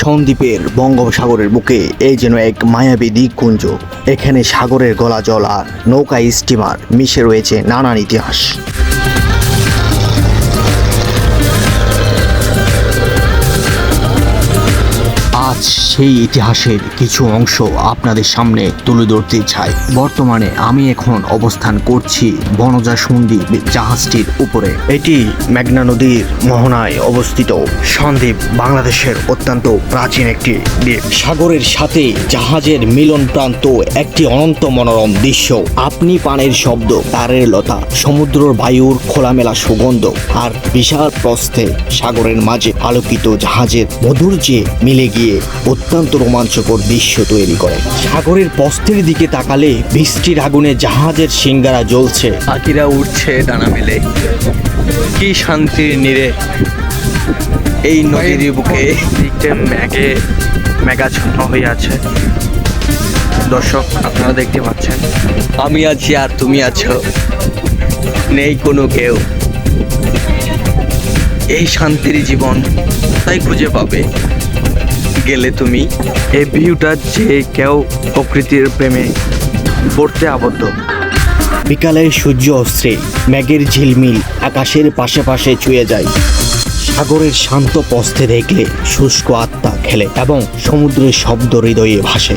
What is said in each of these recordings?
সন্দ্বীপের বঙ্গোপসাগরের বুকে এই যেন এক মায়াবী দ্বীপপুঞ্জ। এখানে সাগরের গলা জল আর নৌকা স্টিমার মিশে রয়েছে নানান ইতিহাস। সেই ইতিহাসের কিছু অংশ আপনাদের সামনে তুলে ধরতে চাই। বর্তমানে আমি এখন অবস্থান করছি বনজা সন্দ্বীপ জাহাজটির উপরে। এটি মেঘনা নদীর মোহনায় অবস্থিত। সন্দ্বীপ বাংলাদেশের অত্যন্ত প্রাচীন একটি দ্বীপ। সাগরের সাথে জাহাজের মিলন প্রান্ত একটি অনন্ত মনোরম দৃশ্য। আপনি পানের শব্দ, তারের লতা, সমুদ্রর বায়ুর খোলামেলা সুগন্ধ আর বিশাল প্রস্থে সাগরের মাঝে আলোকিত জাহাজের মধুর্যে মিলে গিয়ে অত্যন্ত রোমাঞ্চকর দৃশ্য তৈরি করে। সাগরের পস্থের দিকে তাকালে বৃষ্টির আগুনে জাহাজের সিঙ্গারা জ্বলছে। পাখিরা উঠছে ডানা মেলে। কি শান্তির নীরে এই নদীর বুকে দিকটা ম্যাগে মেঘাচ্ছন্ন হয়ে আছে। দর্শক, আপনারা দেখতে পাচ্ছেন, আমি আছি আর তুমি আছো। নেই কোনো কেউ। এই শান্তির জীবন তাই খুঁজে পাবে। গেলে তুমি এই ভিউটা যে কেউ প্রকৃতির প্রেমে পড়তে আবদ্ধ। বিকালের সূর্য অস্ত্রে ম্যাগের ঝিলমিল আকাশের পাশে পাশে ছুঁয়ে যায়। সাগরের শান্ত পস্থে দেখলে শুষ্ক আত্মা খেলে এবং সমুদ্রের শব্দ হৃদয়ে ভাসে।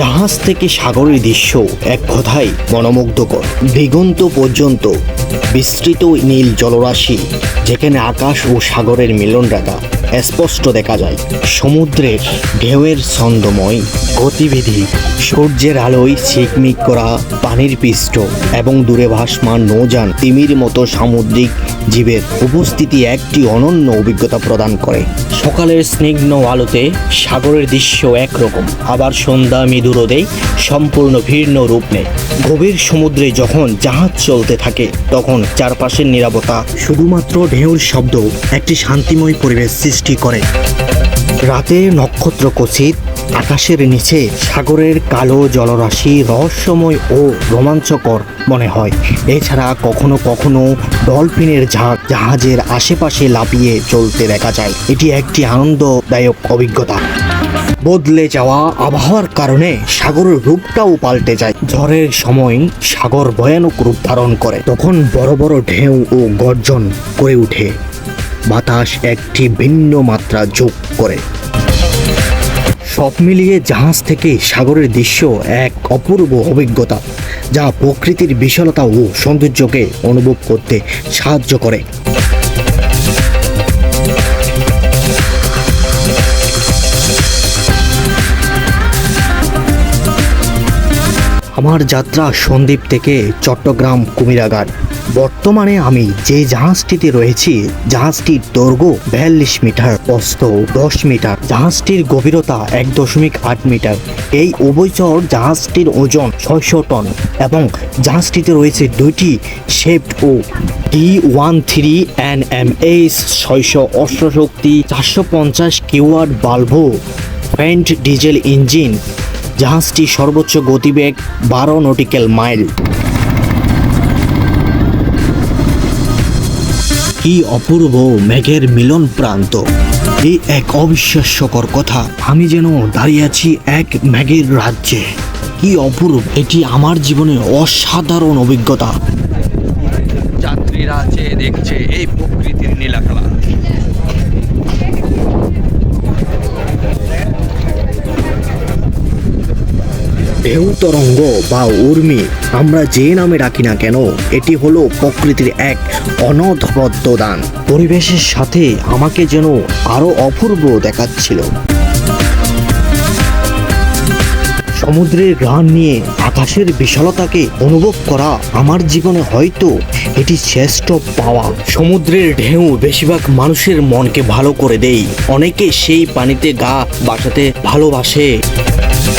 জাহাজ থেকে সাগরের দৃশ্য এক কথাই মনোমুগ্ধকর। দিগন্ত পর্যন্ত বিস্তৃত নীল জলরাশি, যেখানে আকাশ ও সাগরের মিলন রেখা স্পষ্ট দেখা যায়। সমুদ্রের ঢেউয়ের ছন্দময় গতিবিধি, সূর্যের আলোয় চিকমিক করা পানির পৃষ্ঠ এবং দূরে ভাসমান নৌযান তিমির মতো সামুদ্রিক জীবের উপস্থিতি একটি অনন্য অভিজ্ঞতা প্রদান করে। সকালের স্নিগ্ধ আলোতে সাগরের দৃশ্য একরকম। আবার সন্ধ্যা মৃদুরোদে সম্পূর্ণ ভিন্ন রূপ নেয়। গভীর সমুদ্রে যখন জাহাজ চলতে থাকে, তখন চারপাশের নিরাপত্তা শুধুমাত্র ঢেউর শব্দ, একটি শান্তিময় পরিবেশ সৃষ্টি করে। রাতে নক্ষত্র কচিত আকাশের নিচে সাগরের কালো জলরাশি রহস্যময় ও রোমাঞ্চকর মনে হয়। এছাড়া কখনো কখনো ডলফিনের ঝাঁক জাহাজের আশেপাশে লাপিয়ে চলতে দেখা যায়। এটি একটি আনন্দদায়ক অভিজ্ঞতা। বদলে যাওয়া আবহাওয়ার কারণে সাগরের রূপটাও পাল্টে যায়। ঝড়ের সময় সাগর ভয়ানক রূপ ধারণ করে। তখন বড় বড় ঢেউ ও গর্জন করে ওঠে। বাতাস একটি ভিন্ন মাত্রা যোগ করে। সব মিলিয়ে জাহাজ থেকে সাগরের দৃশ্য এক অপূর্ব অভিজ্ঞতা, যা প্রকৃতির বিশালতা ও সৌন্দর্যকে অনুভব করতে সাহায্য করে। আমার যাত্রা সন্দ্বীপ থেকে চট্টগ্রাম কুমিরাঘাট। বর্তমানে আমি যে জাহাজটিতে রয়েছি, জাহাজটির দৈর্ঘ্য বিয়াল্লিশ মিটার, প্রস্থ দশ মিটার। জাহাজটির গভীরতা এক দশমিক আট মিটার। এই উভয়চর জাহাজটির ওজন ছয়শো টন এবং জাহাজটিতে রয়েছে দুইটি শেফট ও D one three N M H ছয়শো অষ্টশক্তি চারশো পঞ্চাশ কিওয়াট বালভো ফ্যান্ট ডিজেল ইঞ্জিন। জাহাজটি সর্বোচ্চ গতিবেগ বারো নটিক্যাল মাইল। কি অপূর্ব মেঘের মিলন প্রান্ত। এই এক অবিশ্বাস্যকর কথা, আমি যেন দাঁড়িয়ে আছি এক মেঘের রাজ্যে। কি অপূর্ব, এটি আমার জীবনে অসাধারণ অভিজ্ঞতা। যাত্রীরা চেয়ে দেখছে এই প্রকৃতির নীলাখেলা ঢেউ তরঙ্গ বা উর্মি, আমরা যে নামে ডাকি না কেন, এটি হলো প্রকৃতির এক অনথবদ্ধ দান পরিবেশের সাথে আমাকে যেন আরও অপূর্ব দেখাচ্ছিল। সমুদ্রের গ্রান নিয়ে আকাশের বিশালতাকে অনুভব করা আমার জীবনে হয়তো এটি শ্রেষ্ঠ পাওয়া। সমুদ্রের ঢেউ বেশিরভাগ মানুষের মনকে ভালো করে দেই অনেকে সেই পানিতে গা বাসাতে ভালোবাসে।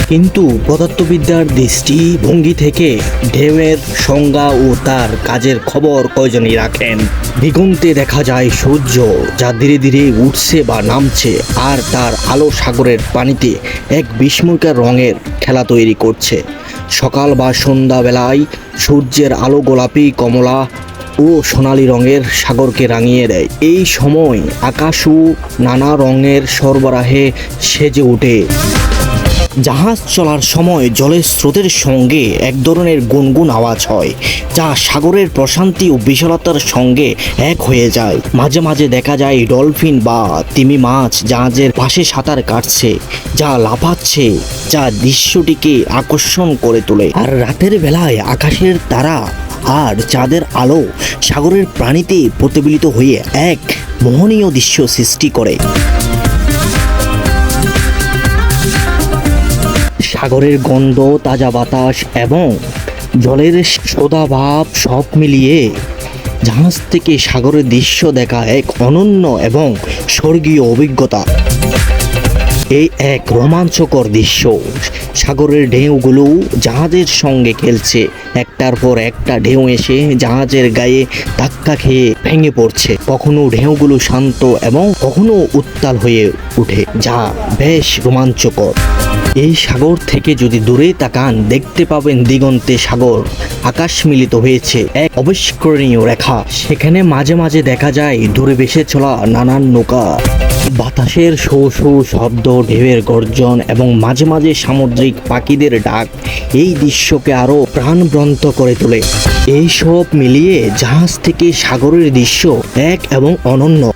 কিন্তু পদার্থবিদ্যার দৃষ্টিভঙ্গি থেকে ঢেউয়ের সংজ্ঞা ও তার কাজের খবর কয়জনই রাখেন? দিগন্তে দেখা যায় সূর্য, যা ধীরে ধীরে উঠছে বা নামছে, আর তার আলো সাগরের পানিতে এক বিস্ময়কর রঙের খেলা তৈরি করছে। সকাল বা সন্ধ্যাবেলায় সূর্যের আলো গোলাপি, কমলা ও সোনালী রঙের সাগরকে রাঙিয়ে দেয়। এই সময় আকাশও নানা রঙের সরবরাহে সেজে ওঠে। জাহাজ চলার সময় জলের স্রোতের সঙ্গে এক ধরনের গুনগুন আওয়াজ হয়, যা সাগরের প্রশান্তি ও বিশালতার সঙ্গে এক হয়ে যায়। মাঝে মাঝে দেখা যায় ডলফিন বা তিমি মাছ জাহাজের পাশে সাঁতার কাটছে, যা লাফাচ্ছে, যা দৃশ্যটিকে আকর্ষণ করে তোলে। আর রাতের বেলায় আকাশের তারা আর চাঁদের আলো সাগরের প্রাণীতে প্রতিফলিত হয়ে এক মোহনীয় দৃশ্য সৃষ্টি করে। সাগরের গন্ধ, তাজা বাতাস এবং জলের ভাব সব মিলিয়ে জাহাজ থেকে সাগরের দৃশ্য দেখা এক অনন্য এবং স্বর্গীয় অভিজ্ঞতা। এই এক রোমাঞ্চকর দৃশ্য। সাগরের ঢেউগুলো জাহাজের সঙ্গে খেলছে। একটার পর একটা ঢেউ এসে জাহাজের গায়ে ধাক্কা খেয়ে ভেঙে পড়ছে। কখনো ঢেউগুলো শান্ত এবং কখনো উত্তাল হয়ে ওঠে, যা বেশ রোমাঞ্চকর। এই সাগর থেকে যদি দূরে তাকান, দেখতে পাবেন দিগন্তে সাগর। আকাশ মিলিত হয়েছে, এক অবিস্মরণীয় রেখা। সেখানে মাঝে মাঝে দেখা যায় দূরে ভেসে চলা নানান নৌকা। বাতাসের শো শো শব্দ, ঢেউয়ের গর্জন এবং মাঝে মাঝে সামুদ্রিক পাখিদের ডাক এই দৃশ্যকে আরও প্রাণবন্ত করে তোলে। এই সব মিলিয়ে জাহাজ থেকে সাগরের দৃশ্য এক এবং অনন্য।